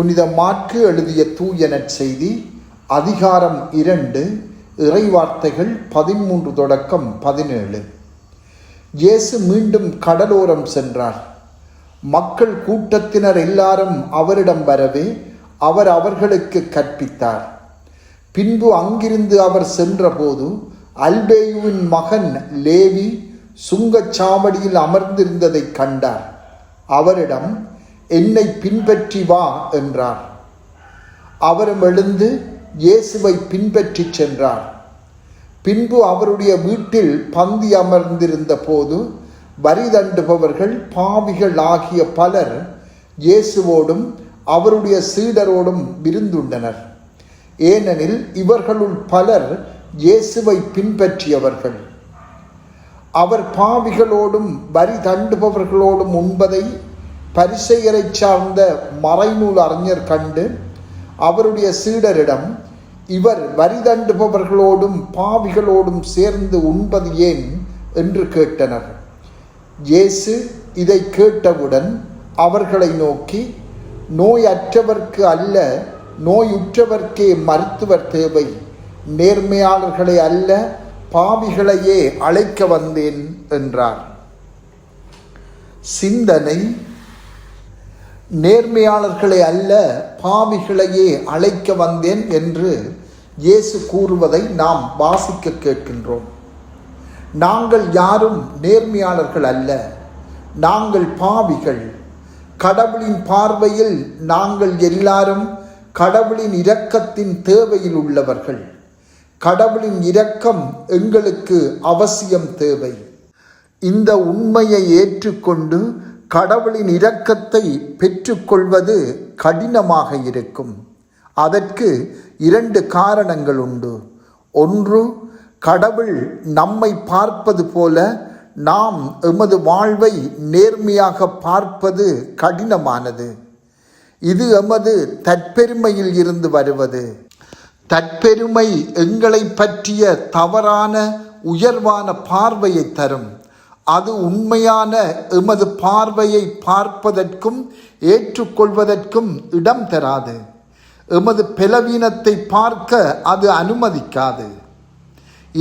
புனித மாற்கு எழுதிய தூய நற்செய்தி அதிகாரம் இரண்டு இறைவார்த்தைகள் பதிமூன்று தொடக்கம் பதினேழு. இயேசு மீண்டும் கடலோரம் சென்றார். மக்கள் கூட்டத்தினர் எல்லாரும் அவரிடம் வரவே அவர் அவர்களுக்கு கற்பித்தார். பின்பு அங்கிருந்து அவர் சென்றபோது அல்பேயுவின் மகன் லேவி சுங்கச்சாவடியில் அமர்ந்திருந்ததைக் கண்டார். அவரிடம் என்னை பின்பற்றி வா என்றார். அவரும் எழுந்து இயேசுவை பின்பற்றிச் சென்றார். பின்பு அவருடைய வீட்டில் பந்தி அமர்ந்திருந்த போது வரி தண்டுபவர்கள் பாவிகள் ஆகிய பலர் இயேசுவோடும் அவருடைய சீடரோடும் விருந்துண்டனர். ஏனெனில் இவர்களுள் பலர் இயேசுவை பின்பற்றியவர்கள். அவர் பாவிகளோடும் வரி தண்டுபவர்களோடும் உண்பதை பரிசெயரை சார்ந்த மறைநூல் அறிஞர் கண்டு அவருடைய சீடரிடம் இவர் வரி தண்டுபவர்களோடும் பாவிகளோடும் சேர்ந்து உண்பது ஏன்? என்று கேட்டனர். இயேசு இதை கேட்டவுடன் அவர்களை நோக்கி நோயற்றவர்க்கு அல்ல நோயுற்றவர்க்கே மருத்துவர் தேவை. நேர்மையாளர்களை அல்ல பாவிகளையே அழைக்க வந்தேன் என்றார். சிந்தனை நேர்மையாளர்களை அல்ல பாவிகளையே அழைக்க வந்தேன் என்று இயேசு கூறுவதை நாம் வாசிக்க கேட்கின்றோம். நாங்கள் யாரும் நேர்மையாளர்கள் அல்ல நாங்கள் பாவிகள். கடவுளின் பார்வையில் நாங்கள் எல்லாரும் கடவுளின் இரக்கத்தின் தேவையில் உள்ளவர்கள். கடவுளின் இரக்கம் எங்களுக்கு அவசியம் தேவை. இந்த உண்மையை ஏற்றுக்கொண்டு கடவுளின் இரக்கத்தை பெற்றுக்கொள்வது கடினமாக இருக்கும். அதற்கு இரண்டு காரணங்கள் உண்டு. ஒன்று கடவுள் நம்மை பார்ப்பது போல நாம் எமது வாழ்வை நேர்மையாக பார்ப்பது கடினமானது. இது எமது தற்பெருமையில் இருந்து வருவது. தற்பெருமை எங்களை பற்றிய தவறான உயர்வான பார்வையை தரும். அது உண்மையான எமது பார்வையை பார்ப்பதற்கும் ஏற்றுக்கொள்வதற்கும் இடம் தராது. எமது பலவீனத்தை பார்க்க அது அனுமதிக்காது.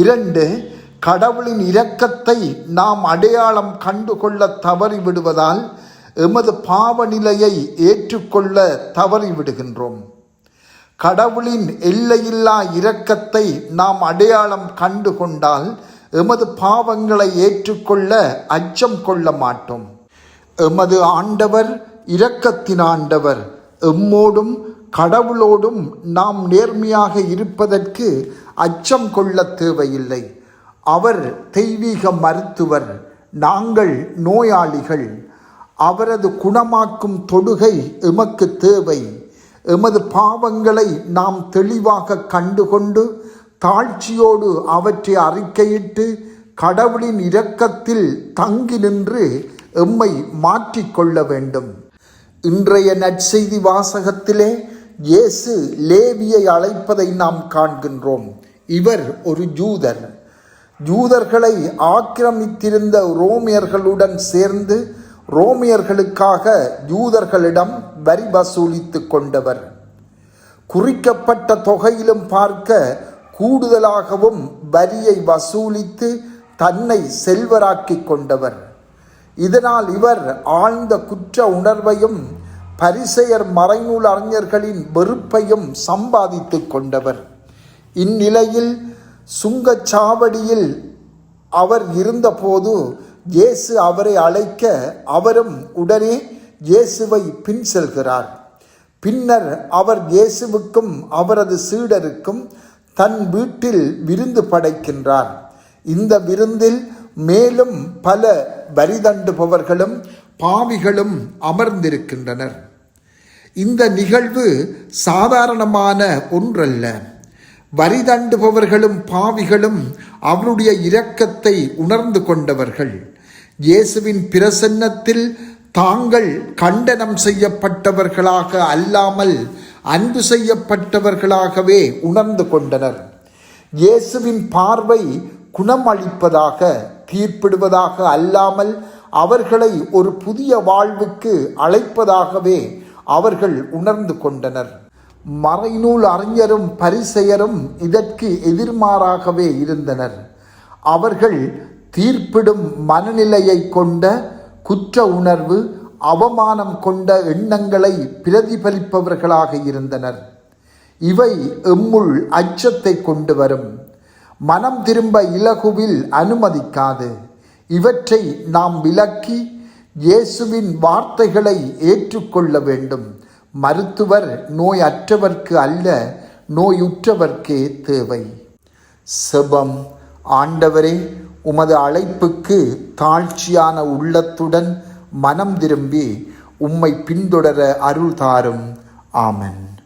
இரண்டு கடவுளின் இரக்கத்தை நாம் அடையாளம் கண்டுகொள்ள தவறிவிடுவதால் எமது பாவநிலையை ஏற்றுக்கொள்ள தவறிவிடுகின்றோம். கடவுளின் எல்லையில்லா இரக்கத்தை நாம் அடையாளம் கண்டு கொண்டால் எமது பாவங்களை ஏற்றுக்கொள்ள அச்சம் கொள்ள மாட்டோம். எமது ஆண்டவர் இரக்கத்தின் ஆண்டவர். எம்மோடும் கடவுளோடும் நாம் நேர்மையாக இருப்பதற்கு அச்சம் கொள்ள தேவையில்லை. அவர் தெய்வீக மருத்துவர். நாங்கள் நோயாளிகள். அவரது குணமாக்கும் தொடுகை எமக்கு தேவை. எமது பாவங்களை நாம் தெளிவாக கண்டுகொண்டு தாழ்ச்சியோடு அவற்றை அறிக்கையிட்டு கடவுளின் இரக்கத்தில் தங்கி நின்று எம்மை மாற்றிக்கொள்ள வேண்டும். இன்றைய நற்செய்தி வாசகத்திலே இயேசு லேவியை அழைப்பதை நாம் காண்கின்றோம். இவர் ஒரு ஜூதர் ஜூதர்களை ஆக்கிரமித்திருந்த ரோமியர்களுடன் சேர்ந்து ரோமியர்களுக்காக ஜூதர்களிடம் வரி வசூலித்து கொண்டவர். குறிக்கப்பட்ட தொகையிலும் பார்க்க கூடுதலாகவும் வரியை வசூலித்து தன்னை செல்வராக்கிக் கொண்டவர். இதனால் இவர் ஆழ்ந்த குற்ற உணர்வையும் பரிசெயர் மறைநூல் அறிஞர்களின் வெறுப்பையும் சம்பாதித்து கொண்டவர். இந்நிலையில் சுங்கச்சாவடியில் அவர் இருந்தபோது இயேசு அவரை அழைக்க அவரும் உடனே இயேசுவை பின் செல்கிறார். பின்னர் அவர் இயேசுவுக்கும் அவரது சீடருக்கும் தன் வீட்டில் விருந்து படைக்கின்றார் இந்த விருந்தில் மேலும் பல வரிதண்டுபவர்களும் பாவிகளும் அமர்ந்திருக்கின்றனர். இந்த நிகழ்வு சாதாரணமான ஒன்றல்ல. வரிதண்டுபவர்களும் பாவிகளும் அவருடைய இரக்கத்தை உணர்ந்து கொண்டவர்கள். இயேசுவின் பிரசன்னத்தில் தாங்கள் கண்டனம் செய்யப்பட்டவர்களாக அல்லாமல் அன்பு செய்யப்பட்டவர்களாகவே உணர்ந்து கொண்டனர். இயேசுவின் பார்வை குணமளிப்பதாக தீர்ப்பிடுவதாக அல்லாமல் அவர்களை ஒரு புதிய வாழ்வுக்கு அழைப்பதாகவே அவர்கள் உணர்ந்து கொண்டனர். மறைநூல் அறிஞரும் பரிசெயரும் இதற்கு எதிர்மாறாகவே இருந்தனர். அவர்கள் தீர்ப்பிடும் மனநிலையை கொண்ட குற்ற உணர்வு அவமானம் கொண்ட எண்ணங்களை பிரதிபலிப்பவர்களாக இருந்தனர். இவை எம்முள் அச்சத்தை கொண்டு வரும். மனம் திரும்ப இலகுவில் அனுமதிக்காது. இவற்றை நாம் விலக்கி இயேசுவின் வார்த்தைகளை ஏற்றுக்கொள்ள வேண்டும். மருத்துவர் நோயற்றவர்க்கு அல்ல நோயுற்றவர்க்கே தேவை. செபம். ஆண்டவரே உமது அழைப்புக்கு தாழ்ச்சியான உள்ளத்துடன் மனம் திரும்பி உம்மை பின்தொடர அருள் தாரும். ஆமன்.